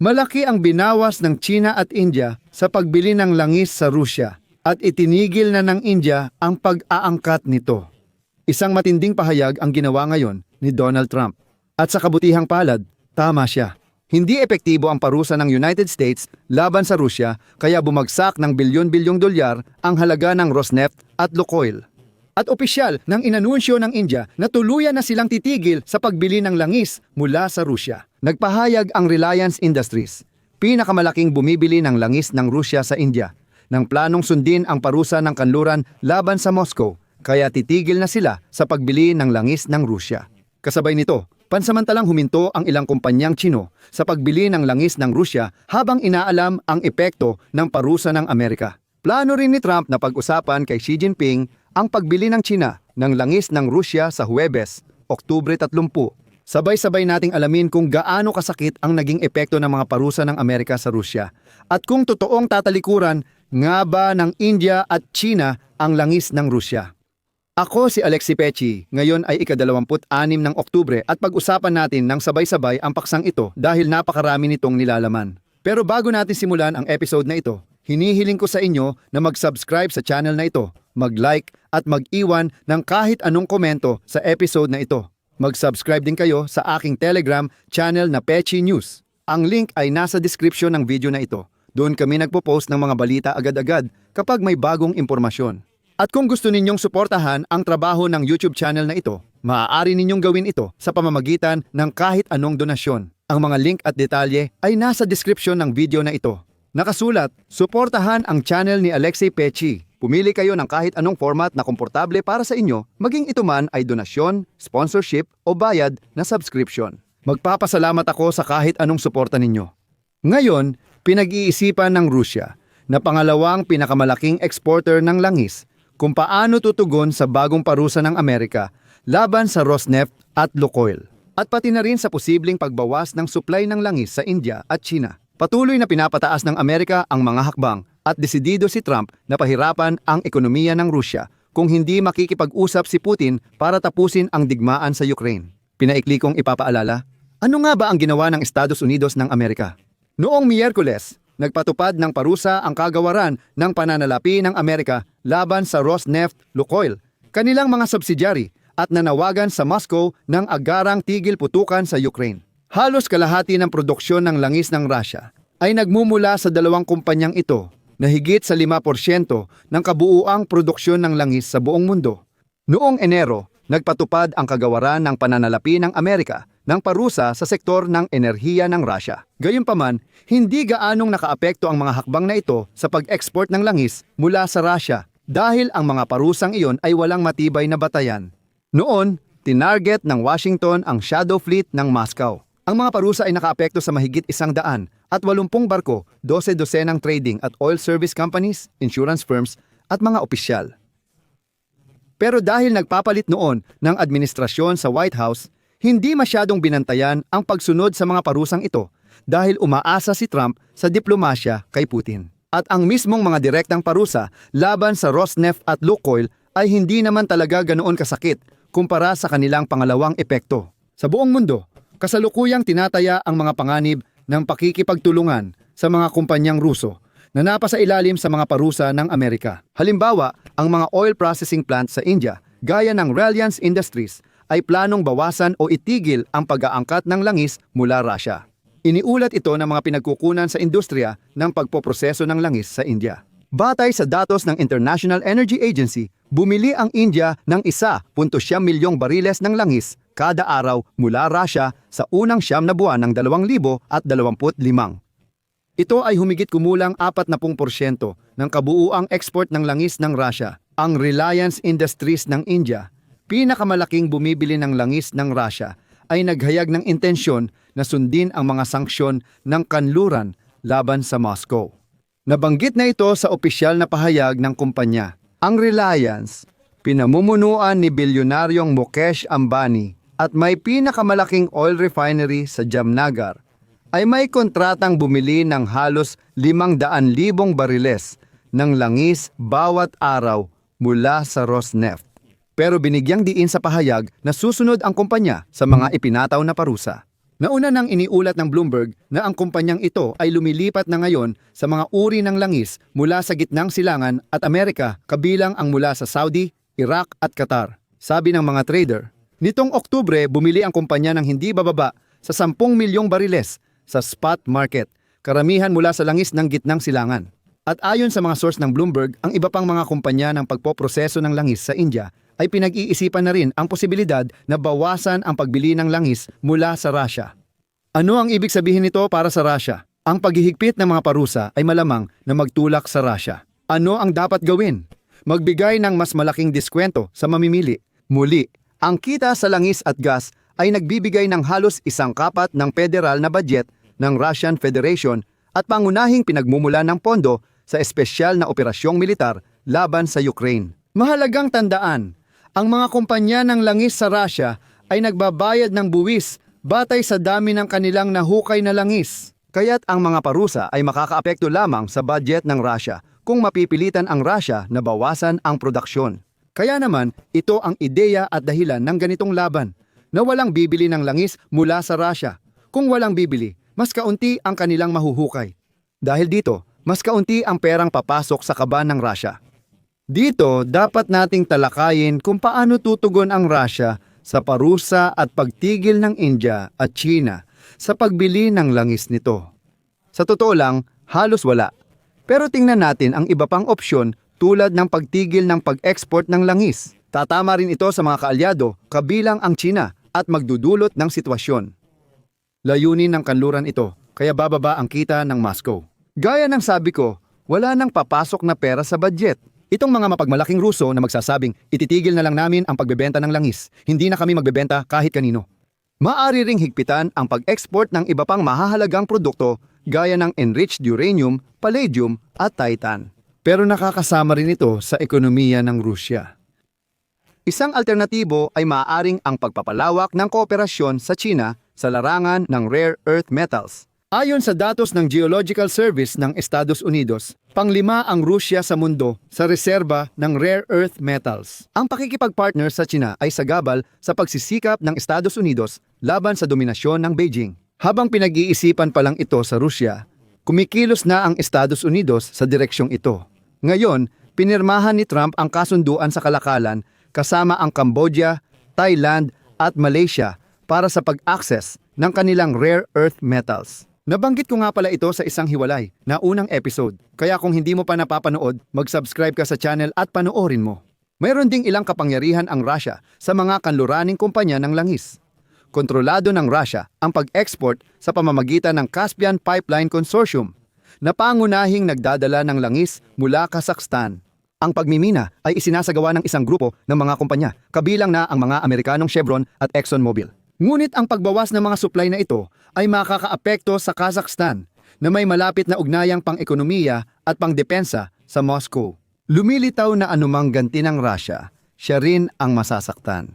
Malaki ang binawas ng China at India sa pagbili ng langis sa Rusya at itinigil na ng India ang pag-aangkat nito. Isang matinding pahayag ang ginawa ngayon ni Donald Trump. At sa kabutihang palad, tama siya. Hindi epektibo ang parusa ng United States laban sa Rusya kaya bumagsak ng bilyon-bilyong dolyar ang halaga ng Rosneft at Lukoil. At opisyal nang inanunsyo ng India na tuluyan na silang titigil sa pagbili ng langis mula sa Rusya. Nagpahayag ang Reliance Industries, pinakamalaking bumibili ng langis ng Rusya sa India, ng planong sundin ang parusa ng kanluran laban sa Moscow, kaya titigil na sila sa pagbili ng langis ng Rusya. Kasabay nito, pansamantalang huminto ang ilang kumpanyang Chino sa pagbili ng langis ng Rusya habang inaalam ang epekto ng parusa ng Amerika. Plano rin ni Trump na pag-usapan kay Xi Jinping ang pagbili ng China ng langis ng Rusya sa Huwebes, Oktubre 30. Sabay-sabay nating alamin kung gaano kasakit ang naging epekto ng mga parusa ng Amerika sa Rusya at kung totoong tatalikuran nga ba ng India at China ang langis ng Rusya. Ako si Alexi Pechi, ngayon ay ika-26 ng Oktubre at pag-usapan natin ng sabay-sabay ang paksang ito dahil napakarami nitong nilalaman. Pero bago natin simulan ang episode na ito, hinihiling ko sa inyo na mag-subscribe sa channel na ito, mag-like at mag-iwan ng kahit anong komento sa episode na ito. Mag-subscribe din kayo sa aking Telegram channel na Pechi News. Ang link ay nasa description ng video na ito. Doon kami nagpo-post ng mga balita agad-agad kapag may bagong impormasyon. At kung gusto ninyong suportahan ang trabaho ng YouTube channel na ito, maaari ninyong gawin ito sa pamamagitan ng kahit anong donasyon. Ang mga link at detalye ay nasa description ng video na ito. Nakasulat, suportahan ang channel ni Alexei Pechi. Pumili kayo ng kahit anong format na komportable para sa inyo, maging ito man ay donasyon, sponsorship o bayad na subscription. Magpapasalamat ako sa kahit anong suporta ninyo. Ngayon, pinag-iisipan ng Rusya na pangalawang pinakamalaking exporter ng langis kung paano tutugon sa bagong parusa ng Amerika laban sa Rosneft at Lukoil. At pati na rin sa posibleng pagbawas ng supply ng langis sa India at China. Patuloy na pinapataas ng Amerika ang mga hakbang at desidido si Trump na pahirapan ang ekonomiya ng Rusya kung hindi makikipag-usap si Putin para tapusin ang digmaan sa Ukraine. Pinaikli kong ipapaalala, ano nga ba ang ginawa ng Estados Unidos ng Amerika? Noong Miyerkules, nagpatupad ng parusa ang kagawaran ng pananalapi ng Amerika laban sa Rosneft Lukoil, kanilang mga subsidyary at nanawagan sa Moscow ng agarang tigil putukan sa Ukraine. Halos kalahati ng produksyon ng langis ng Russia ay nagmumula sa dalawang kumpanyang ito na higit sa 5% ng kabuuang produksyon ng langis sa buong mundo. Noong Enero, nagpatupad ang kagawaran ng pananalapi ng Amerika ng parusa sa sektor ng enerhiya ng Russia. Gayunpaman, hindi gaanong nakaapekto ang mga hakbang na ito sa pag-export ng langis mula sa Russia dahil ang mga parusang iyon ay walang matibay na batayan. Noon, tinarget ng Washington ang shadow fleet ng Moscow. Ang mga parusa ay nakaapekto sa mahigit isang daan at 80 barko, 12 ng trading at oil service companies, insurance firms at mga opisyal. Pero dahil nagpapalit noon ng administrasyon sa White House, hindi masyadong binantayan ang pagsunod sa mga parusang ito dahil umaasa si Trump sa diplomasya kay Putin. At ang mismong mga direktang parusa laban sa Rosneft at Lukoil ay hindi naman talaga ganoon kasakit kumpara sa kanilang pangalawang epekto. Sa buong mundo, kasalukuyang tinataya ang mga panganib ng pakikipagtulungan sa mga kumpanyang Ruso na napasa ilalim sa mga parusa ng Amerika. Halimbawa, ang mga oil processing plants sa India, gaya ng Reliance Industries, ay planong bawasan o itigil ang pag-aangkat ng langis mula Russia. Iniulat ito ng mga pinagkukunan sa industriya ng pagpoproseso ng langis sa India. Batay sa datos ng International Energy Agency, bumili ang India ng 1.7 milyong bariles ng langis kada araw mula Russia sa unang siyam na buwan ng 2025. Ito ay humigit kumulang 40% ng kabuuang export ng langis ng Russia. Ang Reliance Industries ng India, pinakamalaking bumibili ng langis ng Russia, ay naghayag ng intensyon na sundin ang mga sanksyon ng kanluran laban sa Moscow. Nabanggit na ito sa opisyal na pahayag ng kumpanya. Ang Reliance, pinamumunuan ni bilyonaryong Mukesh Ambani at may pinakamalaking oil refinery sa Jamnagar, ay may kontratang bumili ng halos 500,000 bariles ng langis bawat araw mula sa Rosneft. Pero binigyang diin sa pahayag na susunod ang kumpanya sa mga ipinataw na parusa. Nauna nang iniulat ng Bloomberg na ang kumpanyang ito ay lumilipat na ngayon sa mga uri ng langis mula sa gitnang silangan at Amerika kabilang ang mula sa Saudi, Iraq at Qatar. Sabi ng mga trader, nitong Oktubre bumili ang kumpanya ng hindi bababa sa 10 milyong bariles sa spot market, karamihan mula sa langis ng gitnang silangan. At ayon sa mga source ng Bloomberg, ang iba pang mga kumpanya ng pagpoproseso ng langis sa India ay pinag-iisipan na rin ang posibilidad na bawasan ang pagbili ng langis mula sa Russia. Ano ang ibig sabihin nito para sa Russia? Ang paghihigpit ng mga parusa ay malamang na magtulak sa Russia. Ano ang dapat gawin? Magbigay ng mas malaking diskwento sa mamimili. Muli, ang kita sa langis at gas ay nagbibigay ng halos isang kapat ng federal na budget ng Russian Federation at pangunahing pinagmumula ng pondo sa espesyal na operasyong militar laban sa Ukraine. Mahalagang tandaan, ang mga kumpanya ng langis sa Russia ay nagbabayad ng buwis batay sa dami ng kanilang nahukay na langis. Kaya't ang mga parusa ay makakaapekto lamang sa budget ng Russia kung mapipilitan ang Russia na bawasan ang produksyon. Kaya naman, ito ang ideya at dahilan ng ganitong laban, na walang bibili ng langis mula sa Russia. Kung walang bibili, mas kaunti ang kanilang mahuhukay. Dahil dito, mas kaunti ang perang papasok sa kaban ng Russia. Dito, dapat nating talakayin kung paano tutugon ang Russia sa parusa at pagtigil ng India at China sa pagbili ng langis nito. Sa totoo lang, halos wala. Pero tingnan natin ang iba pang opsyon tulad ng pagtigil ng pag-export ng langis. Tatama rin ito sa mga kaalyado kabilang ang China at magdudulot ng sitwasyon. Layunin ng kanluran ito, kaya bababa ang kita ng Moscow. Gaya ng sabi ko, wala nang papasok na pera sa budget. Itong mga mapagmalaking Ruso na magsasabing, ititigil na lang namin ang pagbebenta ng langis, hindi na kami magbebenta kahit kanino. Maari ring higpitan ang pag-export ng iba pang mahahalagang produkto gaya ng enriched uranium, palladium at titan. Pero nakakasama rin ito sa ekonomiya ng Rusya. Isang alternatibo ay maaaring ang pagpapalawak ng kooperasyon sa China sa larangan ng rare earth metals. Ayon sa datos ng Geological Service ng Estados Unidos, panglima ang Rusya sa mundo sa reserba ng rare earth metals. Ang pakikipagpartner sa China ay sagabal sa pagsisikap ng Estados Unidos laban sa dominasyon ng Beijing. Habang pinag-iisipan pa lang ito sa Rusya, kumikilos na ang Estados Unidos sa direksyong ito. Ngayon, pinirmahan ni Trump ang kasunduan sa kalakalan kasama ang Cambodia, Thailand at Malaysia para sa pag-access ng kanilang rare earth metals. Nabanggit ko nga pala ito sa isang hiwalay na unang episode. Kaya kung hindi mo pa napapanood, mag-subscribe ka sa channel at panoorin mo. Mayroon ding ilang kapangyarihan ang Russia sa mga kanluraning kumpanya ng langis. Kontrolado ng Russia ang pag-export sa pamamagitan ng Caspian Pipeline Consortium na pangunahing nagdadala ng langis mula Kazakhstan. Ang pagmimina ay isinasagawa ng isang grupo ng mga kumpanya, kabilang na ang mga Amerikanong Chevron at ExxonMobil. Ngunit ang pagbawas ng mga supply na ito ay makakaapekto sa Kazakhstan na may malapit na ugnayang pang-ekonomiya at pang-depensa sa Moscow. Lumilitaw na anumang ganti ng Russia, siya rin ang masasaktan.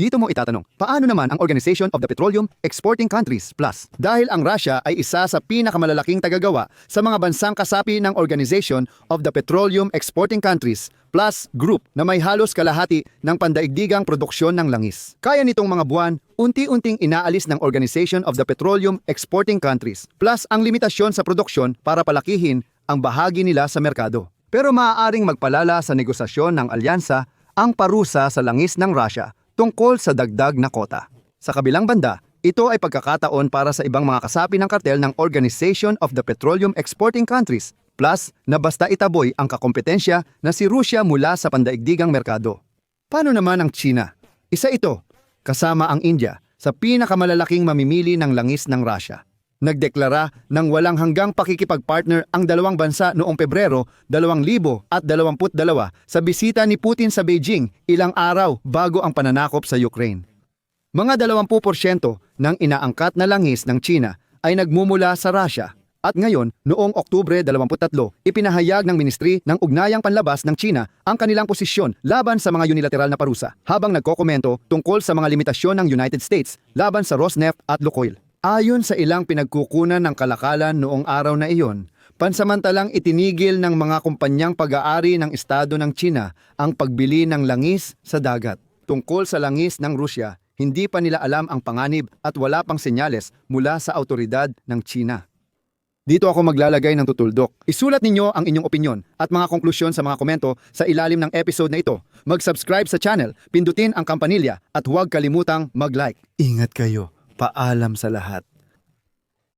Dito mo itatanong, paano naman ang Organization of the Petroleum Exporting Countries Plus? Dahil ang Russia ay isa sa pinakamalalaking tagagawa sa mga bansang kasapi ng Organization of the Petroleum Exporting Countries Plus Group na may halos kalahati ng pandaigdigang produksyon ng langis. Kaya nitong mga buwan, unti-unting inaalis ng Organization of the Petroleum Exporting Countries Plus ang limitasyon sa produksyon para palakihin ang bahagi nila sa merkado. Pero maaaring magpalala sa negosasyon ng alyansa ang parusa sa langis ng Russia tungkol sa dagdag na kota. Sa kabilang banda, ito ay pagkakataon para sa ibang mga kasapi ng kartel ng Organization of the Petroleum Exporting Countries plus na basta itaboy ang kakompetensya na si Rusya mula sa pandaigdigang merkado. Paano naman ang China? Isa ito, kasama ang India, sa pinakamalalaking mamimili ng langis ng Russia. Nagdeklara ng walang hanggang pakikipagpartner ang dalawang bansa noong Pebrero 2022 sa bisita ni Putin sa Beijing ilang araw bago ang pananakop sa Ukraine. Mga 20% ng inaangkat na langis ng China ay nagmumula sa Russia at ngayon, noong Oktubre 23, ipinahayag ng Ministry ng Ugnayang Panlabas ng China ang kanilang posisyon laban sa mga unilateral na parusa habang nagkokomento tungkol sa mga limitasyon ng United States laban sa Rosneft at Lukoil. Ayon sa ilang pinagkukunan ng kalakalan noong araw na iyon, pansamantalang itinigil ng mga kumpanyang pag-aari ng Estado ng China ang pagbili ng langis sa dagat. Tungkol sa langis ng Rusya, Hindi pa nila alam ang panganib at wala pang senyales mula sa autoridad ng China. Dito ako maglalagay ng tutuldok. Isulat ninyo ang inyong opinyon at mga konklusyon sa mga komento sa ilalim ng episode na ito. Mag-subscribe sa channel, pindutin ang kampanilya at huwag kalimutang mag-like. Ingat kayo. Paalam sa lahat.